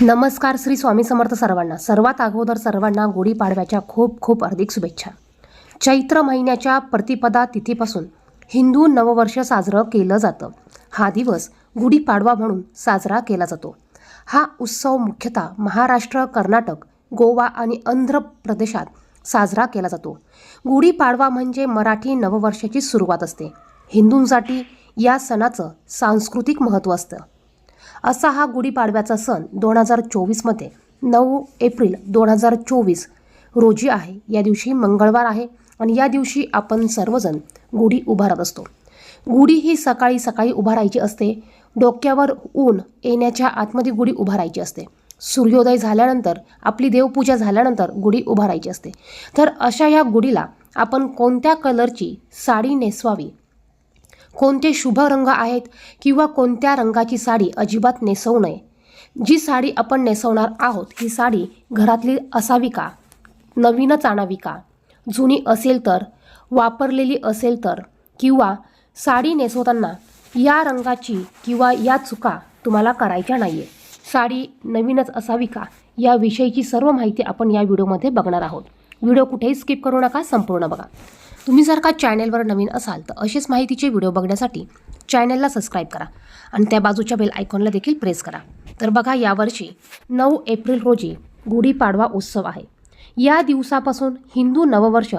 नमस्कार श्री स्वामी समर्थ सर्वांना. सर्वात अगोदर सर्वांना गुढीपाडव्याच्या खूप खूप हार्दिक शुभेच्छा. चैत्र महिन्याच्या प्रतिपदा तिथीपासून हिंदू नववर्ष साजरं केलं जातं. हा दिवस गुढीपाडवा म्हणून साजरा केला जातो. हा उत्सव मुख्यतः महाराष्ट्र कर्नाटक गोवा आणि आंध्र प्रदेशात साजरा केला जातो. गुढीपाडवा म्हणजे मराठी नववर्षाची सुरुवात असते. हिंदूंसाठी या सणाचं सांस्कृतिक महत्त्व असतं. असा हा गुढीपाडव्याचा सण दोन हजार चोवीसमध्ये नऊ एप्रिल दोन हजार चोवीस रोजी आहे. या दिवशी मंगळवार आहे आणि या दिवशी आपण सर्वजण गुढी उभारत असतो. गुढी ही सकाळी सकाळी उभारायची असते. डोक्यावर ऊन येण्याच्या आतमध्ये गुढी उभारायची असते. सूर्योदय झाल्यानंतर आपली देवपूजा झाल्यानंतर गुढी उभारायची असते. तर अशा या गुढीला आपण कोणत्या कलरची साडी नेसवावी? कोणते शुभ रंग आहेत किंवा कोणत्या रंगाची साडी अजिबात नेसवू नये. जी साडी आपण नेसवणार आहोत ही साडी घरातली असावी का? नवीनच आणावी का? जुनी असेल तर वापरलेली असेल तर किंवा साडी नेसवताना या रंगाची किंवा या चुका तुम्हाला करायच्या नाही आहे साडी नवीनच असावी का? याविषयीची सर्व माहिती आपण या व्हिडिओमध्ये बघणार आहोत. व्हिडिओ कुठेही स्किप करू नका संपूर्ण बघा. तुम्ही जर का चॅनेलवर नवीन असाल तर असेच माहितीचे व्हिडिओ बघण्यासाठी चॅनेलला सबस्क्राईब करा आणि त्या बाजूच्या बेल आयकॉनला देखील प्रेस करा. तर बघा यावर्षी नऊ एप्रिल रोजी गुढीपाडवा उत्सव आहे. या दिवसापासून हिंदू नववर्ष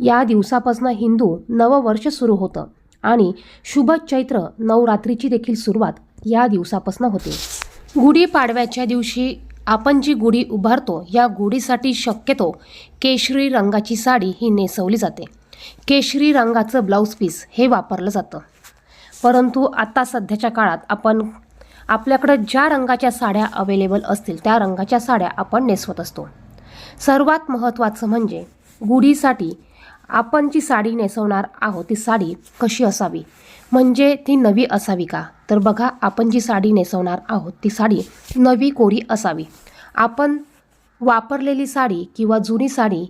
या दिवसापासून हिंदू नववर्ष सुरू होतं आणि शुभ चैत्र नवरात्रीची देखील सुरुवात या दिवसापासून होते. गुढीपाडव्याच्या दिवशी आपण जी गुढी उभारतो या गुढीसाठी शक्यतो केशरी रंगाची साडी ही नेसवली जाते. केशरी रंगाचं ब्लाऊज पीस हे वापरलं जातं. परंतु आता सध्याच्या काळात आपण आपल्याकडं ज्या रंगाच्या साड्या अवेलेबल असतील त्या रंगाच्या साड्या आपण नेसवत असतो. सर्वात महत्त्वाचं म्हणजे गुढीसाठी आपण जी साडी नेसवणार आहोत ती साडी कशी असावी? म्हणजे ती नवी असावी का? तर बघा आपण जी साडी नेसवणार आहोत ती साडी नवी कोरी असावी. आपण वापरलेली साडी किंवा जुनी साडी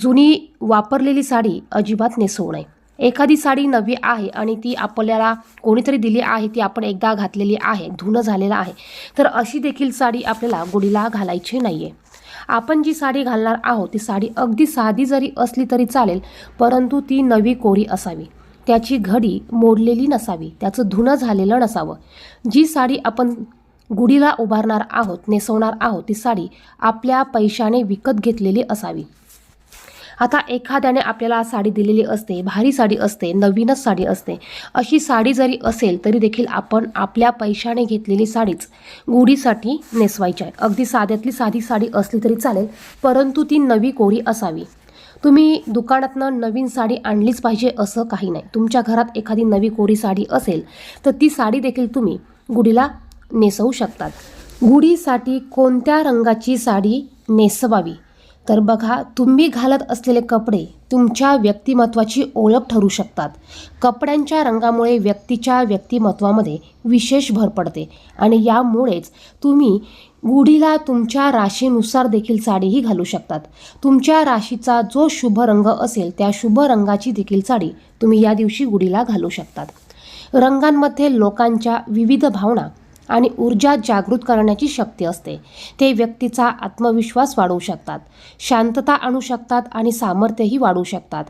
जुनी वापरलेली साडी अजिबात नेसवू नये. एखादी साडी नवी आहे आणि ती आपल्याला कोणीतरी दिली आहे ती आपण एकदा घातलेली आहे धुणं झालेलं आहे तर अशी देखील साडी आपल्याला गुढीला घालायची नाही आहे आपण जी साडी घालणार आहोत ती साडी अगदी साधी जरी असली तरी चालेल परंतु ती नवी कोरी असावी. त्याची घडी मोडलेली नसावी त्याचं धुणं झालेलं नसावं. जी साडी आपण गुढीला उभारणार आहोत नेसवणार आहोत ती साडी आपल्या पैशाने विकत घेतलेली असावी. आता एखाद्याने आपल्याला साडी दिलेली असते भारी साडी असते नवीनच साडी असते अशी साडी जरी असेल तरी देखील आपण आपल्या पैशाने घेतलेली साडीच गुढीसाठी नेसवायची आहे. अगदी साध्यातली साधी साडी असली तरी चालेल परंतु ती नवी कोरी असावी. तुम्ही दुकानातनं नवीन साडी आणलीच पाहिजे असं काही नाही. तुमच्या घरात एखादी नवी कोरी साडी असेल तर ती साडी देखील तुम्ही गुढीला नेसवू शकतात. गुढीसाठी कोणत्या रंगाची साडी नेसवावी? तर बघा तुम्ही घालत असलेले कपडे तुमच्या व्यक्तिमत्वाची ओळख ठरू शकतात. कपड्यांच्या रंगामुळे व्यक्तीच्या व्यक्तिमत्वामध्ये विशेष भर पडते आणि यामुळेच तुम्ही गुढीला तुमच्या राशीनुसार देखील साडीही घालू शकतात. तुमच्या राशीचा जो शुभ रंग असेल त्या शुभ रंगाची देखील साडी तुम्ही या दिवशी गुढीला घालू शकतात. रंगांमध्ये लोकांच्या विविध भावना आणि ऊर्जा जागृत करण्याची शक्ती असते. ते व्यक्तीचा आत्मविश्वास वाढवू शकतात शांतता आणू शकतात आणि सामर्थ्यही वाढवू शकतात.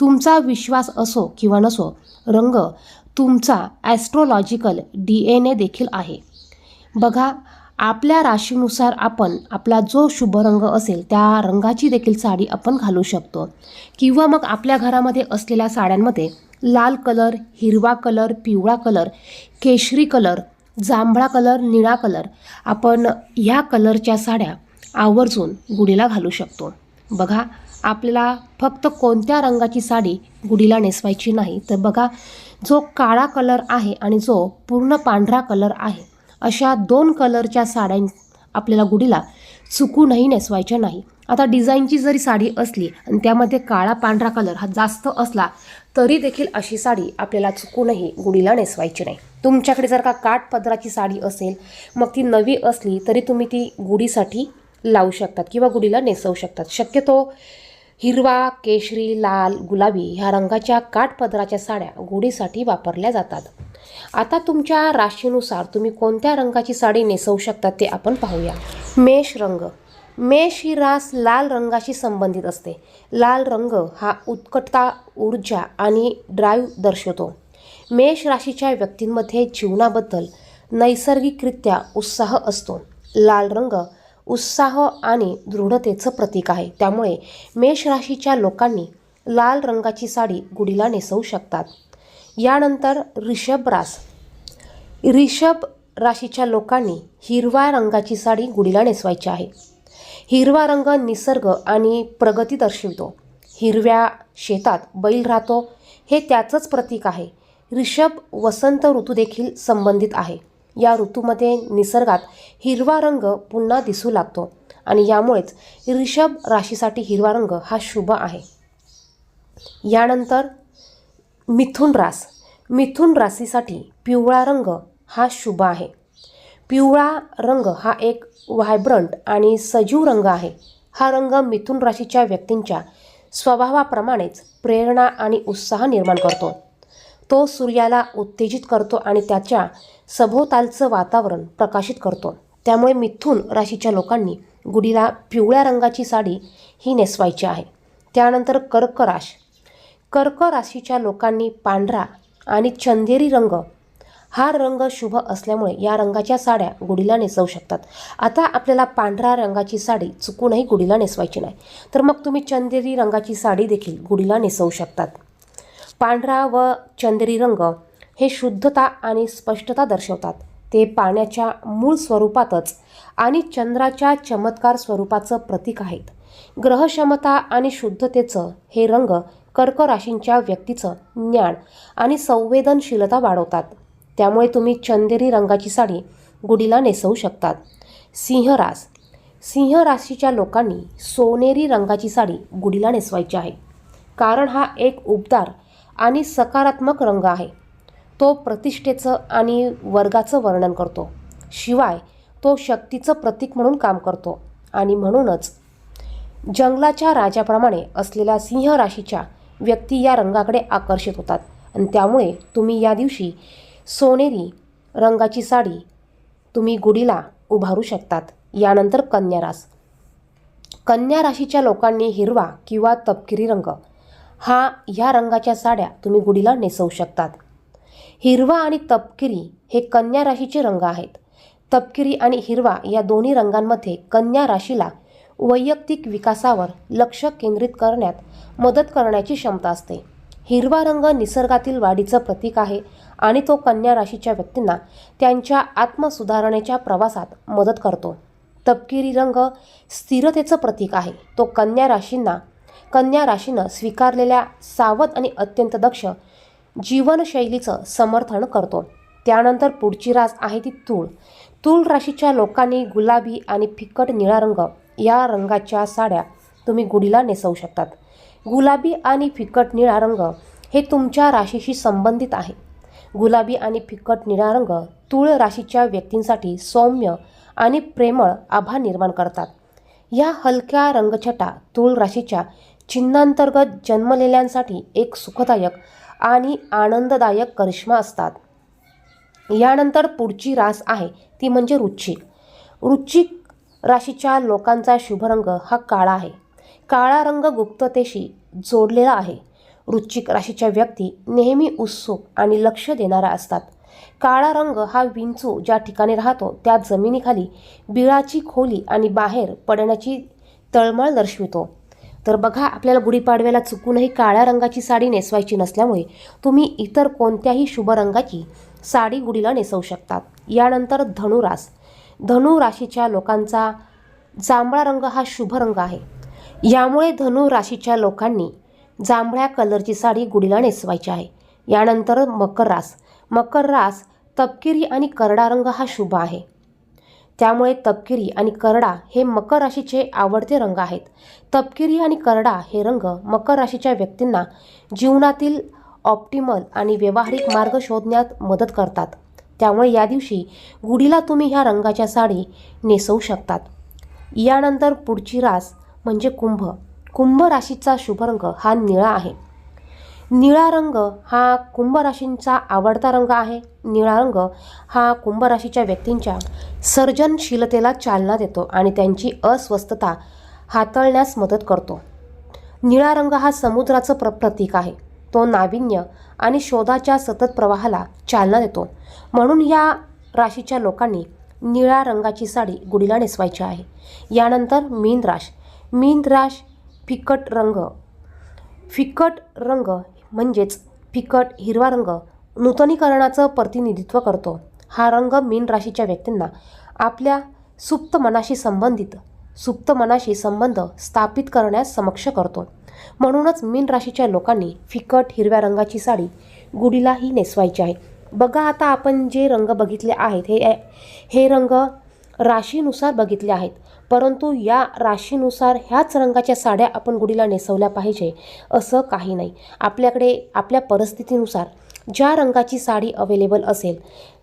तुमचा विश्वास असो किंवा नसो रंग तुमचा ॲस्ट्रोलॉजिकल डी एन ए देखील आहे. बघा आपल्या राशीनुसार आपण आपला जो शुभ रंग असेल त्या रंगाची देखील साडी आपण घालू शकतो. किंवा मग आपल्या घरामध्ये असलेल्या साड्यांमध्ये लाल कलर हिरवा कलर पिवळा कलर केशरी कलर जांभळा कलर निळा कलर. आपण ह्या कलरच्या साड्या आवर्जून गुढीला घालू शकतो. बघा आपल्याला फक्त कोणत्या रंगाची साडी गुढीला नेसवायची नाही तर बघा जो काळा कलर आहे आणि जो पूर्ण पांढरा कलर आहे अशा दोन कलरच्या साड्यां आपल्याला गुढीला चुकूनही नेसवायच्या नाही. आता डिझाईनची जरी साडी असली आणि त्यामध्ये काळा पांढरा कलर हा जास्त असला तरी देखील अशी साडी आपल्याला चुकूनही गुढीला नेसवायची नाही. तुमच्याकडे जर का काठ पदराची साडी असेल मग ती नवी असली तरी तुम्ही ती गुढीसाठी लावू शकतात किंवा गुढीला नेसवू शकतात. शक्यतो हिरवा केशरी लाल गुलाबी ह्या रंगाच्या काठपदराच्या साड्या घोडीसाठी वापरल्या जातात. आता तुमच्या राशीनुसार तुम्ही कोणत्या रंगाची साडी नेसवू शकता ते आपण पाहूया. मेष रंग. मेष ही रास लाल रंगाशी संबंधित असते. लाल रंग हा उत्कटता ऊर्जा आणि ड्राईव्ह दर्शवतो. मेष राशीच्या व्यक्तींमध्ये जीवनाबद्दल नैसर्गिकरित्या उत्साह असतो. लाल रंग उत्साह आणि दृढतेचं प्रतीक आहे. त्यामुळे मेष राशीच्या लोकांनी लाल रंगाची साडी गुढीला नेसवू शकतात. यानंतर रिषभ रास. रिषभ राशीच्या लोकांनी हिरव्या रंगाची साडी गुढीला नेसवायची आहे. हिरवा रंग निसर्ग आणि प्रगती दर्शवितो. हिरव्या शेतात बैल राहतो. हे त्याचंच प्रतीक आहे. रिषभ वसंत ऋतू देखील संबंधित आहे. या ऋतूमध्ये निसर्गात हिरवा रंग पुन्हा दिसू लागतो आणि यामुळेच रिषभ राशीसाठी हिरवा रंग हा शुभ आहे. यानंतर मिथुन रास. मिथुन राशीसाठी पिवळा रंग हा शुभ आहे. पिवळा रंग हा एक व्हायब्रंट आणि सजीव रंग आहे. हा रंग मिथुन राशीच्या व्यक्तींच्या स्वभावाप्रमाणेच प्रेरणा आणि उत्साह निर्माण करतो. तो सूर्याला उत्तेजित करतो आणि त्याच्या सभोवतालचं वातावरण प्रकाशित करतो. त्यामुळे मिथुन राशीच्या लोकांनी गुढीला पिवळ्या रंगाची साडी ही नेसवायची आहे. त्यानंतर कर्क राश. कर्क राशीच्या लोकांनी पांढरा आणि चंदेरी रंग. हा रंग शुभ असल्यामुळे या रंगाच्या साड्या गुढीला नेसवू शकतात. आता आपल्याला पांढऱ्या रंगाची साडी चुकूनही गुढीला नेसवायची नाही. तर मग तुम्ही चंदेरी रंगाची साडी देखील गुढीला नेसवू शकतात. पांढरा व चंदेरी रंग हे शुद्धता आणि स्पष्टता दर्शवतात. ते पाण्याच्या मूळ स्वरूपातच आणि चंद्राच्या चमत्कार स्वरूपाचं प्रतीक आहेत. ग्रहक्षमता आणि शुद्धतेचं हे रंग कर्क राशींच्या व्यक्तीचं ज्ञान आणि संवेदनशीलता वाढवतात. त्यामुळे तुम्ही चंदेरी रंगाची साडी गुढीला नेसवू शकतात. सिंहरास. सिंह राशीच्या लोकांनी सोनेरी रंगाची साडी गुढीला नेसवायची आहे. कारण हा एक उबदार आणि सकारात्मक रंग आहे. तो प्रतिष्ठेचं आणि वर्गाचं वर्णन करतो. शिवाय तो शक्तीचं प्रतीक म्हणून काम करतो. आणि म्हणूनच जंगलाच्या राजाप्रमाणे असलेल्या सिंह राशीच्या व्यक्ती या रंगाकडे आकर्षित होतात. आणि त्यामुळे तुम्ही या दिवशी सोनेरी रंगाची साडी तुम्ही गुढीला उभारू शकतात. यानंतर कन्या रास. कन्या राशीच्या लोकांनी हिरवा किंवा तपकिरी रंग हा ह्या रंगाच्या साड्या तुम्ही गुढीला नेसवू शकतात. हिरवा आणि तपकिरी हे कन्या राशीचे रंग आहेत. तपकिरी आणि हिरवा या दोन्ही रंगांमध्ये कन्या राशीला वैयक्तिक विकासावर लक्ष केंद्रित करण्यात मदत करण्याची क्षमता असते. हिरवा रंग निसर्गातील वाढीचं प्रतीक आहे आणि तो कन्या राशीच्या व्यक्तींना त्यांच्या आत्मसुधारणेच्या प्रवासात मदत करतो. तपकिरी रंग स्थिरतेचं प्रतीक आहे. तो कन्या राशींना कन्या राशीनं स्वीकारलेल्या सावध आणि अत्यंत दक्ष जीवनशैलीचं समर्थन करतो. त्यानंतर पुढची रास आहे ती तूळ. तूळ राशीच्या लोकांनी गुलाबी आणि फिकट निळा रंग या रंगाच्या साड्या तुम्ही गुढीला नेसवू शकतात. गुलाबी आणि फिकट निळा रंग हे तुमच्या राशीशी संबंधित आहे. गुलाबी आणि फिकट निळा रंग तूळ राशीच्या व्यक्तींसाठी सौम्य आणि प्रेमळ आभा निर्माण करतात. या हलक्या रंगछटा तूळ राशीच्या चिन्हांतर्गत जन्मलेल्यांसाठी एक सुखदायक आणि आनंददायक करिश्मा असतात. यानंतर पुढची रास आहे ती म्हणजे रुचिक रुचिक राशीच्या लोकांचा शुभरंग हा काळा आहे. काळा रंग गुप्ततेशी जोडलेला आहे. वृश्चिक राशीच्या व्यक्ती नेहमी उत्सुक आणि लक्ष देणाऱ्या असतात. काळा रंग हा विंचू ज्या ठिकाणी राहतो त्या जमिनीखाली बिळाची खोली आणि बाहेर पडण्याची तळमळ दर्शवितो. तर बघा आपल्याला गुढीपाडव्याला चुकूनही काळ्या रंगाची साडी नेसवायची नसल्यामुळे तुम्ही इतर कोणत्याही शुभ रंगाची साडी गुढीला नेसवू शकतात. यानंतर धनुरास. धनु राशीच्या लोकांचा जांभळा रंग हा शुभ रंग आहे. यामुळे धनु राशीच्या लोकांनी जांभळ्या कलरची साडी गुढीला नेसवायची आहे. यानंतर मकर रास मकर रास तपकिरी आणि करडा रंग हा शुभ आहे. त्यामुळे तपकिरी आणि करडा हे मकर राशीचे आवडते रंग आहेत. तपकिरी आणि करडा हे रंग मकर राशीच्या व्यक्तींना जीवनातील ऑप्टिमल आणि व्यावहारिक मार्ग शोधण्यात मदत करतात. त्यामुळे या दिवशी गुढीला तुम्ही ह्या रंगाच्या साडी नेसवू शकतात. यानंतर पुढची रास म्हणजे कुंभ. कुंभ राशीचा शुभ रंग हा निळा आहे. निळा रंग हा कुंभराशींचा आवडता रंग आहे. निळा रंग हा कुंभराशीच्या व्यक्तींच्या सर्जनशीलतेला चालना देतो आणि त्यांची अस्वस्थता हाताळण्यास मदत करतो. निळा रंग हा समुद्राचं प्र प्रतीक आहे. तो नाविन्य आणि शोधाच्या सतत प्रवाहाला चालना देतो. म्हणून या राशीच्या लोकांनी निळ्या रंगाची साडी गुढीला नेसवायची आहे. यानंतर मीन राश मीन राश फिकट रंग फिकट रंग म्हणजेच फिकट हिरवा रंग नूतनीकरणाचं प्रतिनिधित्व करतो. हा रंग मीन राशीच्या व्यक्तींना आपल्या सुप्त मनाशी संबंधित सुप्त मनाशी संबंध स्थापित करण्यास समक्ष करतो. म्हणूनच मीन राशीच्या लोकांनी फिकट हिरव्या रंगाची साडी गुढीलाही नेसवायची आहे. बघा आता आपण जे रंग बघितले आहेत हे हे रंग राशीनुसार बघितले आहेत. परंतु या राशीनुसार ह्याच रंगाच्या साड्या आपण गुढीला नेसवल्या पाहिजे असं काही नाही. आपल्याकडे आपल्या परिस्थितीनुसार ज्या रंगाची साडी अवेलेबल असेल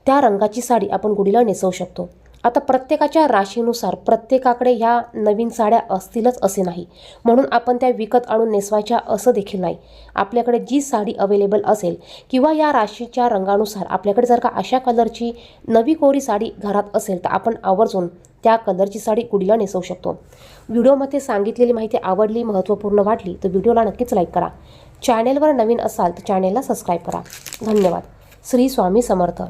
त्या रंगाची साडी आपण गुढीला नेसवू शकतो. आता प्रत्येकाच्या राशीनुसार प्रत्येकाकडे ह्या नवीन साड्या असतीलच असे नाही. म्हणून आपण त्या विकत आणून नेसवायच्या असं देखील नाही. आपल्याकडे जी साडी अवेलेबल असेल किंवा या राशीच्या रंगानुसार आपल्याकडे जर का अशा कलरची नवी कोरी साडी घरात असेल तर आपण आवर्जून त्या कलरची साडी कुडीला नेसवू शकतो. व्हिडिओमध्ये सांगितलेली माहिती आवडली महत्त्वपूर्ण वाटली तर व्हिडिओला नक्कीच लाईक करा. चॅनेलवर नवीन असाल तर चॅनेलला सबस्क्राईब करा. धन्यवाद. श्री स्वामी समर्थ.